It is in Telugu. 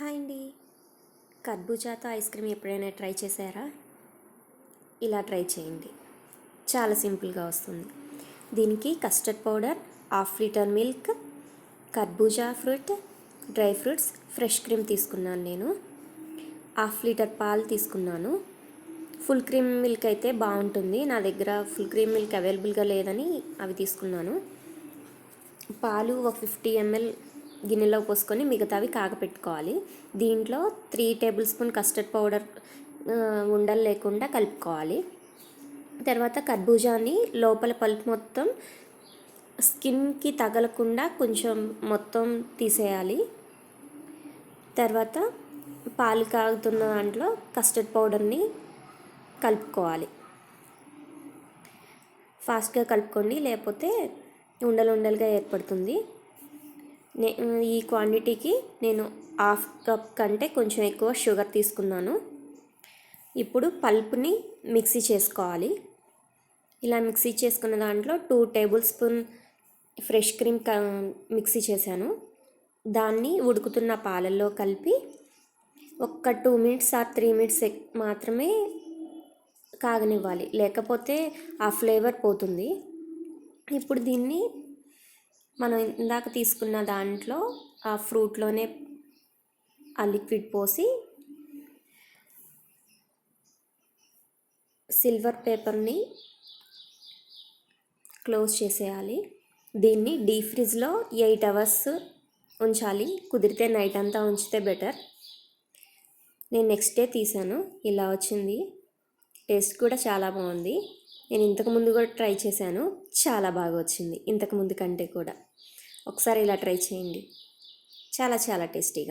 హాయ్ అండి. కర్బూజాతో ఐస్ క్రీమ్ ఎప్పుడైనా ట్రై చేశారా? ఇలా ట్రై చేయండి. చాలా సింపుల్గా వస్తుంది. దీనికి custard powder half litre milk కర్బూజా fruit dry fruits fresh cream తీసుకున్నాను నేను. హాఫ్ లీటర్ పాలు తీసుకున్నాను. ఫుల్ క్రీమ్ మిల్క్ అయితే బాగుంటుంది. నా దగ్గర ఫుల్ క్రీమ్ మిల్క్ అవైలబుల్గా లేదని అవి తీసుకున్నాను. పాలు ఒక ఫిఫ్టీ ఎంఎల్ గిన్నెలో పోసుకొని మిగతావి కాగపెట్టుకోవాలి. దీంట్లో three tablespoon custard powder ఉండలు లేకుండా కలుపుకోవాలి. తర్వాత కర్బూజాని లోపల పల్ప్ మొత్తం స్కిన్కి తగలకుండా కొంచెం మొత్తం తీసేయాలి. తర్వాత పాలు కాగుతున్న దాంట్లో కస్టర్డ్ పౌడర్ని కలుపుకోవాలి. ఫాస్ట్గా కలుపుకోండి లేకపోతే ఉండలు ఉండలుగా ఏర్పడుతుంది. ఈ క్వాంటిటీకి నేను హాఫ్ కప్ కంటే కొంచెం ఎక్కువ షుగర్ తీసుకున్నాను. ఇప్పుడు పల్ప్ని మిక్సీ చేసుకోవాలి. ఇలా మిక్సీ చేసుకున్న దాంట్లో two tablespoon fresh cream mixie చేశాను. దాన్ని ఉడుకుతున్న పాలల్లో కలిపి ఒక్క two minutes or three minutes మాత్రమే కాగనివ్వాలి. లేకపోతే ఆ ఫ్లేవర్ పోతుంది. ఇప్పుడు దీన్ని మనం ఇందాక తీసుకున్న దాంట్లో ఆ ఫ్రూట్లోనే ఆ లిక్విడ్ పోసి సిల్వర్ పేపర్ని క్లోజ్ చేసేయాలి. దీన్ని డీప్ ఫ్రిడ్జ్లో ఎయిట్ అవర్స్ ఉంచాలి. కుదిరితే నైట్ అంతా ఉంచితే బెటర్. నేను నెక్స్ట్ డే తీసాను. ఇలా వచ్చింది. టేస్ట్ కూడా చాలా బాగుంది. నేను ఇంతకుముందు కూడా ట్రై చేశాను. చాలా బాగా వచ్చింది. ఇంతకుముందు కంటే కూడా. ఒకసారి ఇలా ట్రై చేయండి. చాలా చాలా టేస్టీగా